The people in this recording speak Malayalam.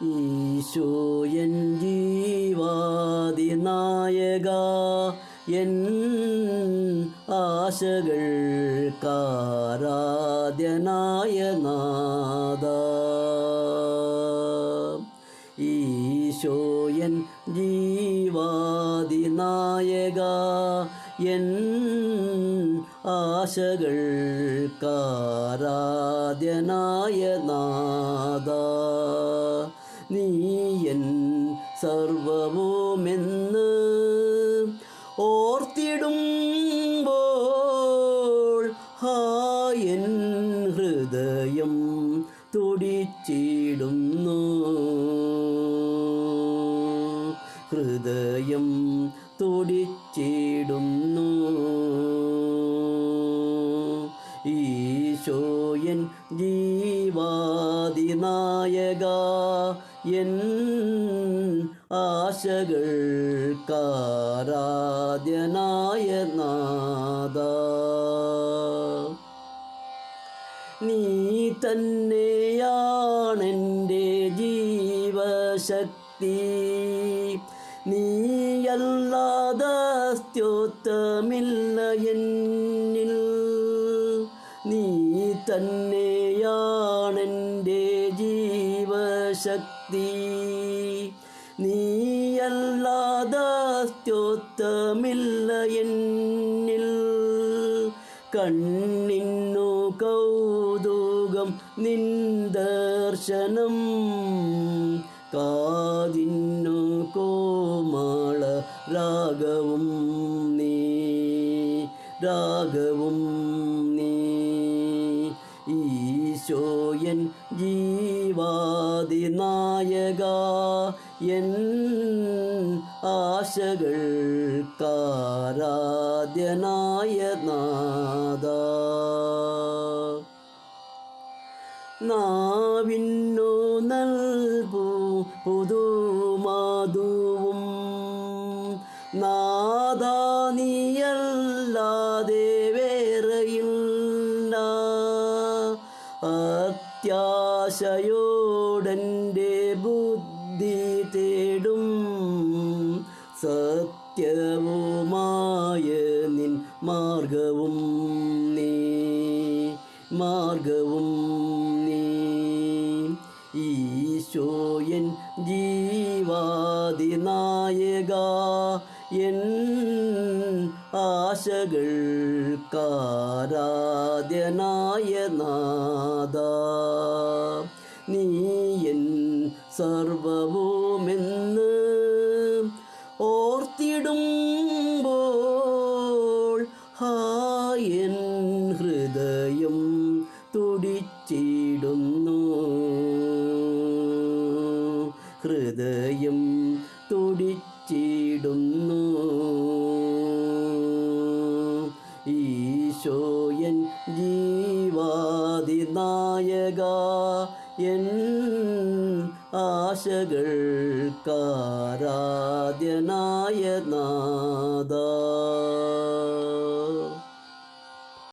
ഈശോയൻ ജീവാദി നായക എൻ ആശകൾക്കാരാധ്യനായ നാദ ഈശോയൻ ജീവാദി നായക എൻ ആശകൾക്കാരാധ്യനായ നാദ നീയൻ സർവവുമെന്ന് ഓർത്തിടുമ്പോൾ ഹായൻ ഹൃദയം തുടിച്ചിടുന്നു. ഹൃദയം തുടിച്ചിടുന്നു. ഈശോയൻ ജീവാദി എൻ ആശകൾ കാരാധ്യനായ നാദ നീ തന്നെയാണെന്റെ ജീവശക്തി. നീയല്ലാതസ്ത്യോത്തമില്ല എന്നിൽ. നീ തന്നെയാണെന്റെ ജീവശക്തി നീയല്ലാതസ്ത്യോത്തമില്ല എന്നിൽ കണ്ണിന്നു കൗതുകം നിന്ദർശനം കാതിന്നു കോമാള രാഗവും നീ രാഗവും നീ. ഈശോയൻ ജീവാദി നായക എൻ ആശകൾക്കാരാധ്യനായ നാദ നാവിന്നു നൽകൂ പുതുമാതുവും നാദാ അത്യാശയോടെന്റെ ബുദ്ധി തേടും സത്യവുമായ നിൻ മാർഗവും നീ മാർഗവും ആശകൾക്കാരാധ്യനായ നാദ നീയൻ സർവവുമെന്ന് ഓർത്തിടുമ്പോൾ ഹായൻ ഹൃദയം തുടിച്ചിടുന്നു. ഹൃദയം തുടിച്ചിടുന്നു. ഈശോയൻ ജീവാദി നായക എൻ ആശകൾക്കാരാധ്യനായ നാദ